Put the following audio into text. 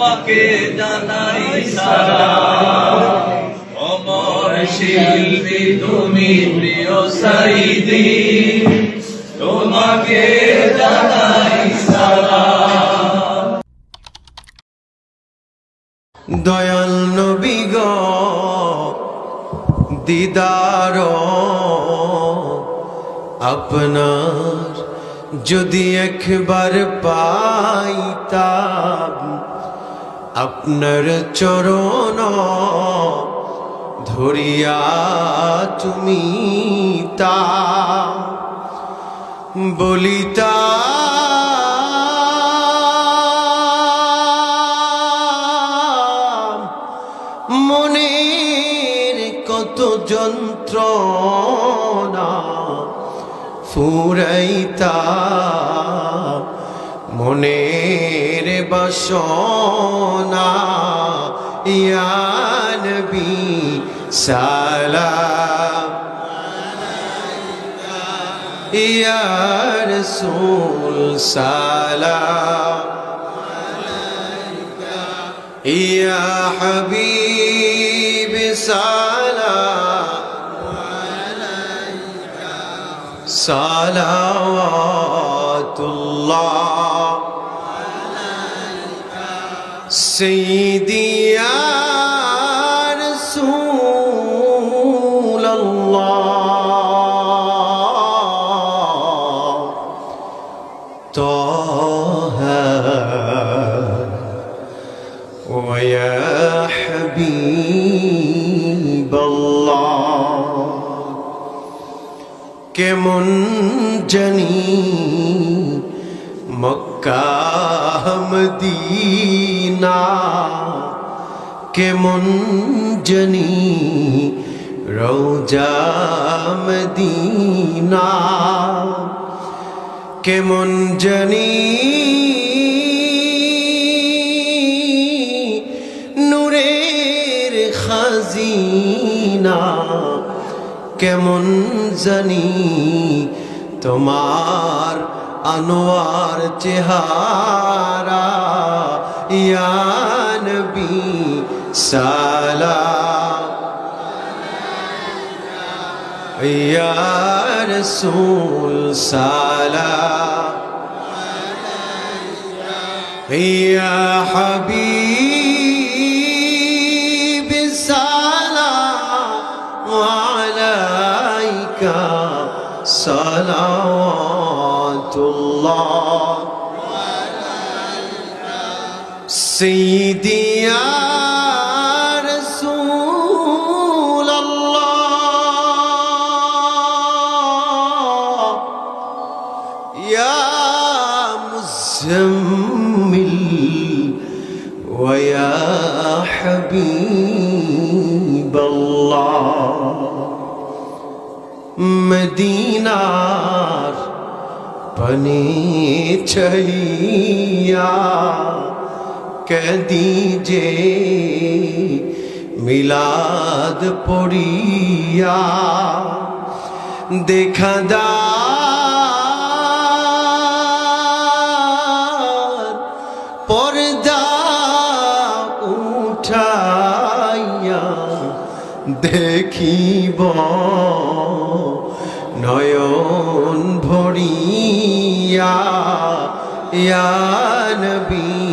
তোমাকে জানাই সালাম। অমর শিল্পী, তুমি প্রিয় সাইদি। তোমাকে জানাই দয়াল নবী গ, দিদার। আপনার যদি একবার পাইতাম আপনার চরণ ধরিয়া তুমি তা বলিতা। মনের কত যন্ত্রণা ফুরাইতা। মনের بشونا يا نبي سلام. يا رسول سلام. يا حبيبي سلام. عليك صلوات الله. سيدي يا رسول الله. طه ويا حبيب الله. كمنجني مكة مدينة. মদিনা কেমন জানি রোজা মদিনা কেমন জানি নূরের খাজিনা কেমন জানি তোমার আনোয়ার চেহারা يا نبي سلام. يا رسول سلام. يا حبيب سلام. عليك صلوات الله. سيدي يا رسول الله. يا مزمل ويا حبيب الله. مدينة بني چهيا কদি যে মিলাদ পড়িয়া দেখা দার পর্দা উঠাইয়া দেখিব নয়ন ভরিয়া ইয়া নবী